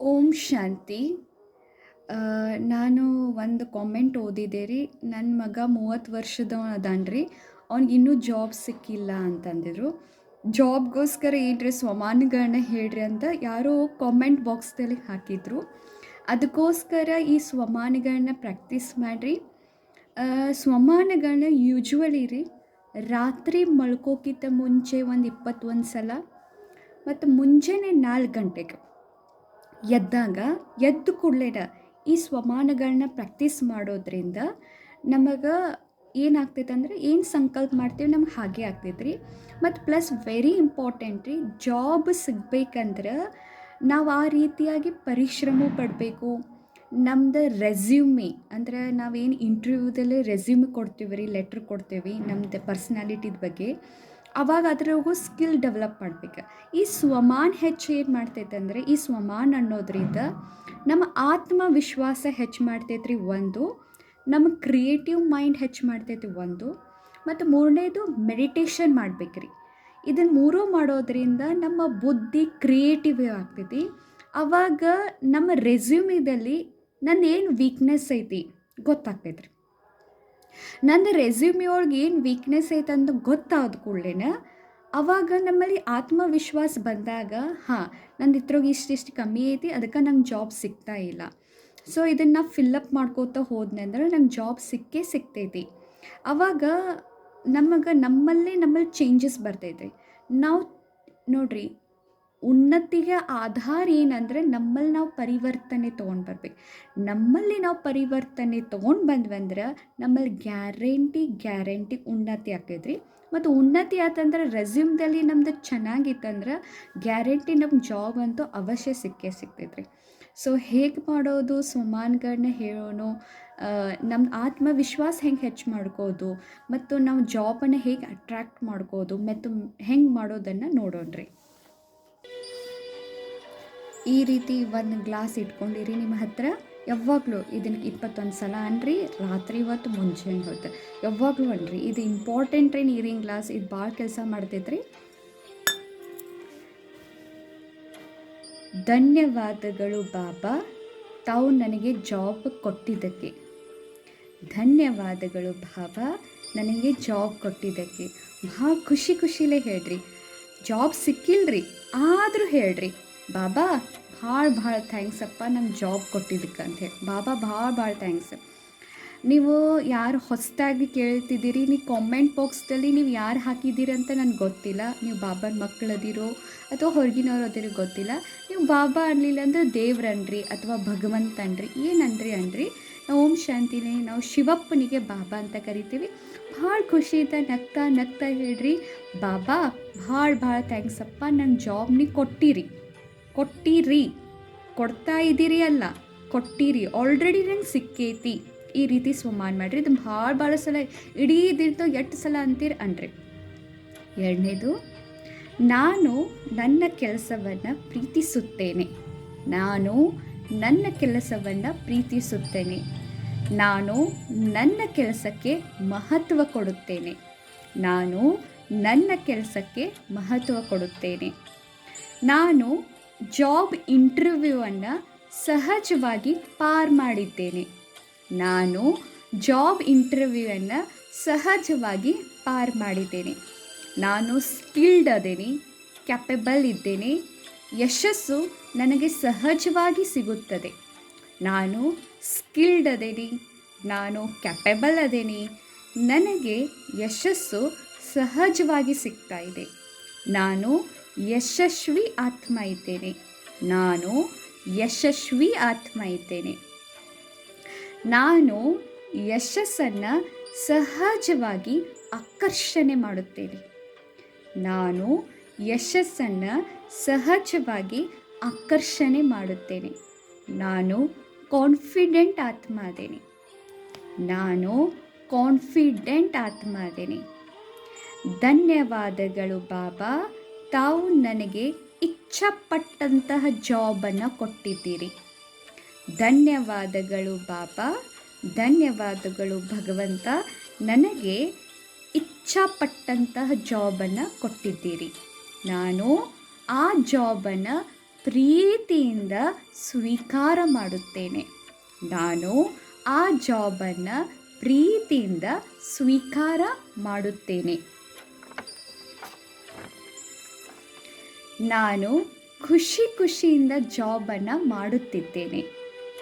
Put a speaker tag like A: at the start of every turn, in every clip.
A: ಓಂ ಶಾಂತಿ. ನಾನು ಒಂದು ಕಾಮೆಂಟ್ ಓದಿದೆ ರೀ. ನನ್ನ ಮಗ ಮೂವತ್ತು ವರ್ಷದ ಅದಾನ ರೀ ಅವ್ನಿಗೆ ಇನ್ನೂ ಜಾಬ್ ಸಿಕ್ಕಿಲ್ಲ ಅಂತಂದಿದ್ರು. ಜಾಬ್ಗೋಸ್ಕರ ಏನ್ರಿ ಸ್ವಮಾನಗಳನ್ನ ಹೇಳ್ರಿ ಅಂತ ಯಾರೋ ಕಾಮೆಂಟ್ ಬಾಕ್ಸ್ದಲ್ಲಿ ಹಾಕಿದ್ರು. ಅದಕ್ಕೋಸ್ಕರ ಈ ಸ್ವಮಾನಗಳನ್ನ ಪ್ರಾಕ್ಟೀಸ್ ಮಾಡಿರಿ. ಸ್ವಮಾನಗಳನ್ನ ಯೂಶ್ವಲಿ ರೀ ರಾತ್ರಿ ಮಲ್ಕೋಕ್ಕಿಂತ ಮುಂಚೆ ಒಂದು ಇಪ್ಪತ್ತೊಂದು ಸಲ ಮತ್ತು ಮುಂಜಾನೆ ನಾಲ್ಕು ಗಂಟೆಗೆ. ಎದ್ದಾಗ ಎದ್ದು ಕೂಡಲೇ ಈ ಸ್ವಮಾನಗಳನ್ನ ಪ್ರಾಕ್ಟೀಸ್ ಮಾಡೋದ್ರಿಂದ ನಮಗೆ ಏನಾಗ್ತೈತೆ ಅಂದರೆ ಏನು ಸಂಕಲ್ಪ ಮಾಡ್ತೀವಿ ನಮ್ಗೆ ಹಾಗೆ ಆಗ್ತೈತೆ ರೀ ಮತ್ತು ಪ್ಲಸ್ ವೆರಿ ಇಂಪಾರ್ಟೆಂಟ್ ರೀ ಜಾಬ್ ಸಿಗ್ಬೇಕಂದ್ರೆ ನಾವು ಆ ರೀತಿಯಾಗಿ ಪರಿಶ್ರಮ ಪಡಬೇಕು. ನಮ್ದು ರೆಸ್ಯೂಮಿ ಅಂದ್ರೆ ನಾವೇನು ಇಂಟರ್ವ್ಯೂದಲ್ಲಿ ರೆಸ್ಯೂಮಿ ಕೊಡ್ತೀವಿ ರೀ ಲೆಟ್ರ್ ಕೊಡ್ತೀವಿ ನಮ್ದು ಪರ್ಸ್ನಾಲಿಟಿದ ಬಗ್ಗೆ. ಅವಾಗ ಅದ್ರಾಗೂ ಸ್ಕಿಲ್ ಡೆವಲಪ್ ಮಾಡ್ಬೇಕು. ಈ ಸ್ವಮಾನ ಹೆಚ್ಚು ಏನು ಮಾಡ್ತೈತೆ ಅಂದರೆ, ಈ ಸ್ವಮಾನ ಅನ್ನೋದ್ರಿಂದ ನಮ್ಮ ಆತ್ಮವಿಶ್ವಾಸ ಹೆಚ್ಚು ಮಾಡ್ತೈತ್ರಿ ಒಂದು, ನಮ್ಮ ಕ್ರಿಯೇಟಿವ್ ಮೈಂಡ್ ಹೆಚ್ಚು ಮಾಡ್ತೈತಿ ಒಂದು, ಮತ್ತು ಮೂರನೇದು ಮೆಡಿಟೇಷನ್ ಮಾಡ್ಬೇಕ್ರಿ. ಇದನ್ನು ಮೂರೂ ಮಾಡೋದ್ರಿಂದ ನಮ್ಮ ಬುದ್ಧಿ ಕ್ರಿಯೇಟಿವ್ ಆಗ್ತೈತಿ. ಅವಾಗ ನಮ್ಮ ರೆಸ್ಯೂಮಿದಲ್ಲಿ ನಂದು ಏನು ವೀಕ್ನೆಸ್ ಐತಿ ಗೊತ್ತಾಗ್ತೈತೆ ರೀ ನಂದು ರೆಸ್ಯೂಮಿ ಒಳಗೆ ಏನು ವೀಕ್ನೆಸ್ ಐತೆ ಅಂತ ಗೊತ್ತಾದ ಕೂಡಲೇ ಅವಾಗ ನಮ್ಮಲ್ಲಿ ಆತ್ಮವಿಶ್ವಾಸ ಬಂದಾಗ, ಹಾಂ, ನಂದು ಇತ್ರೋಗಿ ಇಷ್ಟಿಷ್ಟು ಕಮ್ಮಿ ಐತಿ, ಅದಕ್ಕೆ ನಂಗೆ ಜಾಬ್ ಸಿಗ್ತಾ ಇಲ್ಲ. ಸೊ ಇದನ್ನು ಫಿಲ್ಲಪ್ ಮಾಡ್ಕೋತಾ ಹೋದ್ನೆ ಅಂದ್ರೆ ನಂಗೆ ಜಾಬ್ ಸಿಕ್ಕೇ ಸಿಗ್ತೈತಿ. ಅವಾಗ ನಮಗೆ ನಮ್ಮಲ್ಲೇ ನಮ್ಮಲ್ಲಿ ಚೇಂಜಸ್ ಬರ್ತೈತೆ. ನಾವು, ನೋಡ್ರಿ ಉನ್ನತಿಗೆ ಆಧಾರ ಏನಂದರೆ ನಮ್ಮಲ್ಲಿ ನಾವು ಪರಿವರ್ತನೆ ತೊಗೊಂಡು ಬರ್ಬೇಕು. ನಮ್ಮಲ್ಲಿ ನಾವು ಪರಿವರ್ತನೆ ತೊಗೊಂಡು ಬಂದ್ವಿ ಅಂದ್ರೆ ನಮ್ಮಲ್ಲಿ ಗ್ಯಾರಂಟಿ ಗ್ಯಾರಂಟಿ ಉನ್ನತಿ ಆಕೈತ್ರಿ ಮತ್ತು ಉನ್ನತಿ ಆತಂದ್ರೆ ರೆಸ್ಯೂಮ್ದಲ್ಲಿ ನಮ್ದು ಚೆನ್ನಾಗಿತ್ತಂದ್ರೆ ಗ್ಯಾರಂಟಿ ನಮ್ಮ ಜಾಬ್ ಅಂತೂ ಅವಶ್ಯ ಸಿಕ್ಕೇ ಸಿಗ್ತೈತ್ರಿ. ಸೊ ಹೇಗೆ ಮಾಡೋದು ಸಮಾನ್ಗಳನ್ನ ಹೇಳೋಣ ನಮ್ಮ ಆತ್ಮವಿಶ್ವಾಸ ಹೆಂಗೆ ಹೆಚ್ಚು ಮಾಡ್ಕೋದು, ಮತ್ತು ನಾವು ಜಾಬನ್ನು ಹೇಗೆ ಅಟ್ರ್ಯಾಕ್ಟ್ ಮಾಡ್ಕೋದು, ಮತ್ತು ಹೆಂಗೆ ಮಾಡೋದನ್ನು ನೋಡೋಣ್ರಿ. ಈ ರೀತಿ ಒಂದು ಗ್ಲಾಸ್ ಇಟ್ಕೊಂಡಿರಿ ನಿಮ್ಮ ಹತ್ರ. ಯಾವಾಗಲೂ ಇದನ್ನು ಇಪ್ಪತ್ತೊಂದು ಸಲ ಅನ್ರಿ, ರಾತ್ರಿ ಇವತ್ತು ಮುಂಚೆನೆ ಹೊತ್ತು. ಯಾವಾಗಲೂ ಅನ್ರಿ, ಇದು ಇಂಪಾರ್ಟೆಂಟ್ ರೀ ನೀರಿನ ಗ್ಲಾಸ್, ಇದು ಭಾಳ ಕೆಲಸ ಮಾಡ್ತೈತ್ರಿ. ಧನ್ಯವಾದಗಳು ಬಾಬಾ, ತಾವು ನನಗೆ ಜಾಬ್ ಕೊಟ್ಟಿದ್ದಕ್ಕೆ. ಧನ್ಯವಾದಗಳು ಬಾಬಾ, ನನಗೆ ಜಾಬ್ ಕೊಟ್ಟಿದ್ದಕ್ಕೆ. ಭಾಳ ಖುಷಿ ಖುಷಿಲೇ ಹೇಳ್ರಿ. ಜಾಬ್ ಸಿಕ್ಕಿಲ್ರಿ, ಆದರೂ ಹೇಳ್ರಿ. ಬಾಬಾ, ಭಾಳ ಭಾಳ ಥ್ಯಾಂಕ್ಸ್ ಅಪ್ಪ ನಂಗೆ ಜಾಬ್ ಕೊಟ್ಟಿದ್ದಕ್ಕೆ ಅಂತ ಹೇಳಿ. ಬಾಬಾ, ಭಾಳ ಭಾಳ ಥ್ಯಾಂಕ್ಸ್ ನೀವು ಯಾರು ಹೊಸದಾಗಿ ಕೇಳ್ತಿದ್ದೀರಿ, ನೀವು ಕಾಮೆಂಟ್ ಬಾಕ್ಸ್ದಲ್ಲಿ ನೀವು ಯಾರು ಹಾಕಿದ್ದೀರಿ ಅಂತ ನನಗೆ ಗೊತ್ತಿಲ್ಲ. ನೀವು ಬಾಬಾನ ಮಕ್ಕಳದಿರೋ ಅಥವಾ ಹೊರಗಿನವ್ರು ಅದಿರೋ ಗೊತ್ತಿಲ್ಲ. ನೀವು ಬಾಬಾ ಅನ್ನಲಿಲ್ಲ ಅಂದ್ರೆ ದೇವ್ರನ್ರಿ ಅಥವಾ ಭಗವಂತನ್ರಿ ಏನನ್ರಿ ಅನ್ರಿ ನಾವು ಓಂ ಶಾಂತಿನಿ, ನಾವು ಶಿವಪ್ಪನಿಗೆ ಬಾಬಾ ಅಂತ ಕರಿತೀವಿ. ಭಾಳ ಖುಷಿಯಿಂದ ನಗ್ತಾ ನಗ್ತಾ ಹೇಳ್ರಿ. ಬಾಬಾ, ಭಾಳ ಭಾಳ ಥ್ಯಾಂಕ್ಸ್ ಅಪ್ಪ ನನ್ನ ಜಾಬ್ ನೀವು ಕೊಟ್ಟಿರಿ. ಕೊಟ್ಟಿರಿ. ಕೊಡ್ತಾ ಇದ್ದೀರಿ ಅಲ್ಲ. ಕೊಟ್ಟಿರಿ. ಆಲ್ರೆಡಿ ನಂಗೆ ಸಿಕ್ಕೈತಿ. ಈ ರೀತಿ ಸುಮಾನ್ ಮಾಡಿರಿ. ಇದು ಭಾಳ ಭಾಳ ಸಲ, ಇಡೀ ದಿನದ ಎಷ್ಟು ಸಲ ಅಂತೀರಿ ಅನ್ರಿ. ಎರಡನೇದು, ನಾನು ನನ್ನ ಕೆಲಸವನ್ನು ಪ್ರೀತಿಸುತ್ತೇನೆ. ನಾನು ನನ್ನ ಕೆಲಸವನ್ನು ಪ್ರೀತಿಸುತ್ತೇನೆ. ನಾನು ನನ್ನ ಕೆಲಸಕ್ಕೆ ಮಹತ್ವ ಕೊಡುತ್ತೇನೆ. ನಾನು ನನ್ನ ಕೆಲಸಕ್ಕೆ ಮಹತ್ವ ಕೊಡುತ್ತೇನೆ. ನಾನು ಜಾಬ್ ಇಂಟರ್ವ್ಯೂವನ್ನು ಸಹಜವಾಗಿ ಪಾರ್ ಮಾಡಿದ್ದೇನೆ. ನಾನು ಜಾಬ್ ಇಂಟರ್ವ್ಯೂವನ್ನು ಸಹಜವಾಗಿ ಪಾರ್ ಮಾಡಿದ್ದೇನೆ. ನಾನು ಸ್ಕಿಲ್ಡ್ ಅದೇನೆ, ಕ್ಯಾಪೆಬಲ್ ಇದ್ದೇನೆ. ಯಶಸ್ಸು ನನಗೆ ಸಹಜವಾಗಿ ಸಿಗುತ್ತದೆ. ನಾನು ಸ್ಕಿಲ್ಡ್ ಅದೇನಿ, ನಾನು ಕ್ಯಾಪೆಬಲ್ ಅದೇನಿ. ನನಗೆ ಯಶಸ್ಸು ಸಹಜವಾಗಿ ಸಿಗ್ತಾ ಇದೆ. ನಾನು ಯಶಸ್ವಿ ಆತ್ಮ ಇದ್ದೇನೆ. ನಾನು ಯಶಸ್ವಿ ಆತ್ಮ ಇದ್ದೇನೆ. ನಾನು ಯಶಸ್ಸನ್ನು ಸಹಜವಾಗಿ ಆಕರ್ಷಣೆ ಮಾಡುತ್ತೇನೆ. ನಾನು ಯಶಸ್ಸನ್ನು ಸಹಜವಾಗಿ ಆಕರ್ಷಣೆ ಮಾಡುತ್ತೇನೆ. ನಾನು ಕಾನ್ಫಿಡೆಂಟ್ ಆತ್ಮ ಅದೇನೆ ನಾನು ಕಾನ್ಫಿಡೆಂಟ್ ಆತ್ಮ ಅದೇನೆ ಧನ್ಯವಾದಗಳು ಬಾಬಾ. ತಾವು ನನಗೆ ಇಚ್ಛಪಟ್ಟಂತಹ ಜಾಬನ್ನು ಕೊಟ್ಟಿದ್ದೀರಿ. ಧನ್ಯವಾದಗಳು ಬಾಬಾ, ಧನ್ಯವಾದಗಳು ಭಗವಂತ. ನನಗೆ ಇಚ್ಛಪಟ್ಟಂತಹ ಜಾಬನ್ನು ಕೊಟ್ಟಿದ್ದೀರಿ. ನಾನು ಆ ಜಾಬನ್ನು ಪ್ರೀತಿಯಿಂದ ಸ್ವೀಕಾರ ಮಾಡುತ್ತೇನೆ. ನಾನು ಆ ಜಾಬನ್ನು ಪ್ರೀತಿಯಿಂದ ಸ್ವೀಕಾರ ಮಾಡುತ್ತೇನೆ. ನಾನು ಖುಷಿ ಖುಷಿಯಿಂದ ಜಾಬನ್ನು ಮಾಡುತ್ತಿದ್ದೇನೆ.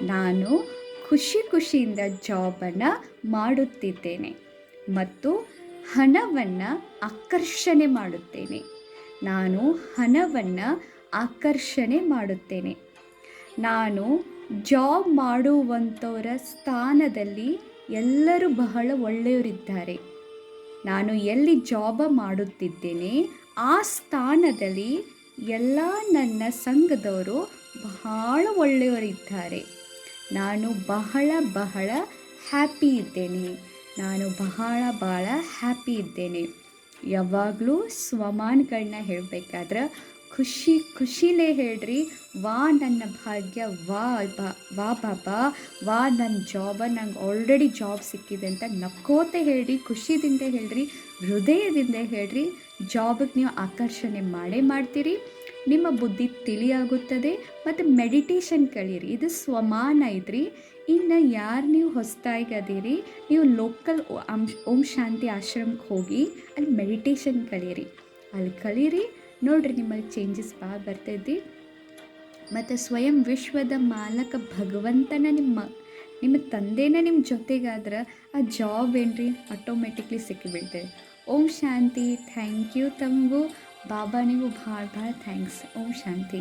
A: ನಾನು ಖುಷಿ ಖುಷಿಯಿಂದ ಜಾಬನ್ನು ಮಾಡುತ್ತಿದ್ದೇನೆ ಮತ್ತು ಹಣವನ್ನು ಆಕರ್ಷಣೆ ಮಾಡುತ್ತೇನೆ. ನಾನು ಹಣವನ್ನು ಆಕರ್ಷಣೆ ಮಾಡುತ್ತೇನೆ. ನಾನು ಜಾಬ್ ಮಾಡುವಂಥವರ ಸ್ಥಾನದಲ್ಲಿ ಎಲ್ಲರೂ ಬಹಳ ಒಳ್ಳೆಯವರಿದ್ದಾರೆ. ನಾನು ಎಲ್ಲಿ ಜಾಬ ಮಾಡುತ್ತಿದ್ದೇನೆ ಆ ಸ್ಥಾನದಲ್ಲಿ ಎಲ್ಲ ನನ್ನ ಸಂಘದವರು ಬಹಳ ಒಳ್ಳೆಯವರಿದ್ದಾರೆ. ನಾನು ಬಹಳ ಬಹಳ ಹ್ಯಾಪಿ ಇದ್ದೇನೆ. ನಾನು ಬಹಳ ಬಹಳ ಹ್ಯಾಪಿ ಇದ್ದೇನೆ. ಯಾವಾಗಲೂ ಸ್ವಮಾನಗಳನ್ನ ಹೇಳಬೇಕಾದ್ರೆ ಖುಷಿ ಖುಷಿಲೇ ಹೇಳ್ರಿ. ವಾ ನನ್ನ ಭಾಗ್ಯ, ವಾ ಬಾ, ವಾ ಬಾಬಾ, ವಾ ನನ್ನ ಜಾಬ ನಂಗೆ ಆಲ್ರೆಡಿ ಜಾಬ್ ಸಿಕ್ಕಿದೆ ಅಂತ ನಕ್ಕೋತೆ ಹೇಳ್ರಿ, ಖುಷಿದಿಂದ ಹೇಳ್ರಿ, ಹೃದಯದಿಂದ ಹೇಳ್ರಿ. ಜಾಬಿಗೆ ನೀವು ಆಕರ್ಷಣೆ ಮಾಡೇ ಮಾಡ್ತೀರಿ. ನಿಮ್ಮ ಬುದ್ಧಿ ತಿಳಿಯಾಗುತ್ತದೆ. ಮತ್ತು ಮೆಡಿಟೇಷನ್ ಕಳೀರಿ, ಇದು ಸ್ವಮಾನ ಐತ್ರಿ ಇನ್ನು ಯಾರು ನೀವು ಹೊಸದಾಗಿ ಅದೀರಿ, ನೀವು ಲೋಕಲ್ ಓಂ ಶಾಂತಿ ಆಶ್ರಮಕ್ಕೆ ಹೋಗಿ ಅಲ್ಲಿ ಮೆಡಿಟೇಷನ್ ಕಳೀರಿ ಅಲ್ಲಿ ಕಲೀರಿ ನೋಡ್ರಿ ನಿಮ್ಮಲ್ಲಿ ಚೇಂಜಸ್ ಭಾಳ ಬರ್ತೈತಿ. ಮತ್ತು ಸ್ವಯಂ ವಿಶ್ವದ ಮಾಲಕ ಭಗವಂತನ ನಿಮ್ಮ ನಿಮ್ಮ ತಂದೆನೇ ನಿಮ್ಮ ಜೊತೆಗಾದ್ರೆ ಆ ಜಾಬ್ ಏನ್ರಿ ಆಟೋಮೆಟಿಕ್ಲಿ ಸಿಕ್ಕಿಬಿಡ್ತೇವೆ ಓಂ ಶಾಂತಿ ಥ್ಯಾಂಕ್ ಯು ತಮಗೂ ಬಾಬಾ, ನೀವು ಭಾಳ ಭಾಳ ಥ್ಯಾಂಕ್ಸ್ ಓಂ ಶಾಂತಿ.